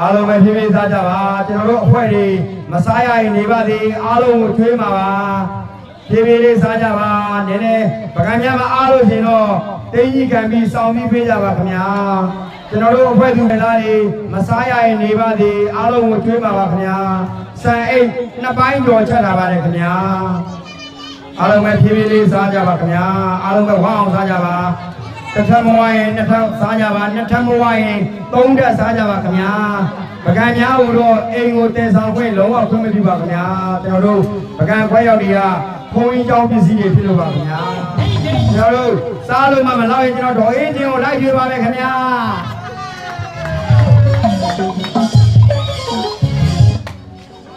အားလုံးပဲဖြည်းဖြည်းစားကြပါကျွန်တော်တို့အဖွဲ့တွေမစားရရင်နေပါသေးအားလုံးကိုချွေးမှာပါဖြည်းဖြည်းလေးစားကြပါနည်းနည်းပကံများမအားလို့ရှင်တော့တင်းကြီးခံပြီးစောင်းပြီးပေးကြပါခင်ဗျာကျွန်တော်တို့အဖွဲ့သူတွေလားတွေမစားရရင်နေပါသေးအားလုံးကိုချွေးမှာပါခင်ဗျာဆန်အိတ်နှစ်ပိုင်းကျော်ချက်လာပါတယ်ခင်ဗျာအားလုံးပဲဖြည်းဖြည်းလေးစားကြပါခင်ဗျာအားလုံးပဲဝမ်းအောင်စားကြပါ တစ်ထပ်မဝိုင်းရင်နှစ်ထပ်စားကြပါနှစ်ထပ်မဝိုင်းရင်သုံးထပ်စားကြပါခင်ဗျာပကံများကိုတော့အိမ်ကိုတင်ဆောင်ခွင့်လုံးဝခွင့်မပြုပါခင်ဗျာကျွန်တော်တို့ပကံခွဲရောက်တွေကဘုံကြီးကျောင်းပစ္စည်းတွေဖြစ်လို့ပါခင်ဗျာကျွန်တော်တို့စားလို့မှမလောက်ရင်ကျွန်တော်ဒေါ်အေးချင်းကိုလိုက်ကြွေးပါမယ်ခင်ဗျာ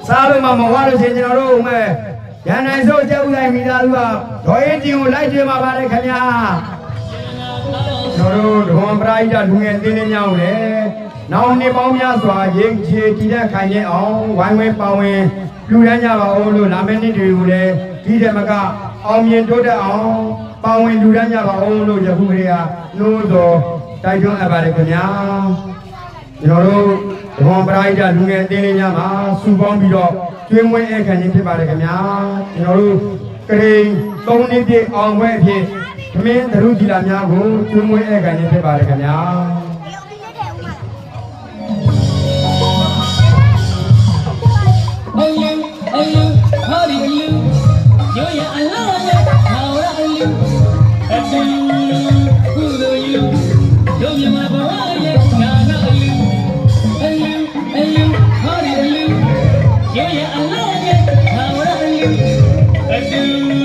စားလို့မှမဝလို့ရှင်ကျွန်တော်တို့မဲ့ရန်နိုင်စိုးကျုပ်လိုက်မိသားစုကဒေါ်အေးချင်းကိုလိုက်ကြွေးပါပါတယ်ခင်ဗျာ ကျွန်တော်တို့ဒဂွန်ပရိဒလူငယ်တင်းတင်းများကိုလည်းနောက်နှစ်ပေါင်းများစွာရိတ်ချေတည်တဲ့ခိုင်ရဲ့အောင်ဝိုင်းဝန်းပါဝင်လူရမ်းကြပါဦးလို့လာမယ့်နှစ်တွေကိုလည်းဒီတဲ့မကအောင်မြင်တိုးတက်အောင်ပါဝင်လူရမ်းကြပါဦးလို့ယခုခေတ်ကနိုးတော်တိုက်တွန်းအပ်ပါတယ်ခင်ဗျာကျွန်တော်တို့ဒဂွန်ပရိဒလူငယ်တင်းတင်းများမှာစုပေါင်းပြီးတော့ကျွေးမွေးအခမ်းခြင်းဖြစ်ပါတယ်ခင်ဗျာကျွန်တော်တို့ကရိန်၃နှစ်ပြည့်အောင်ပွဲအဖြစ် ခမင်းသရုပ်သီလာများကိုကျွေးမွေးဧကန်ခြင်းဖြစ်ပါတယ်ခင်ဗျာအလူ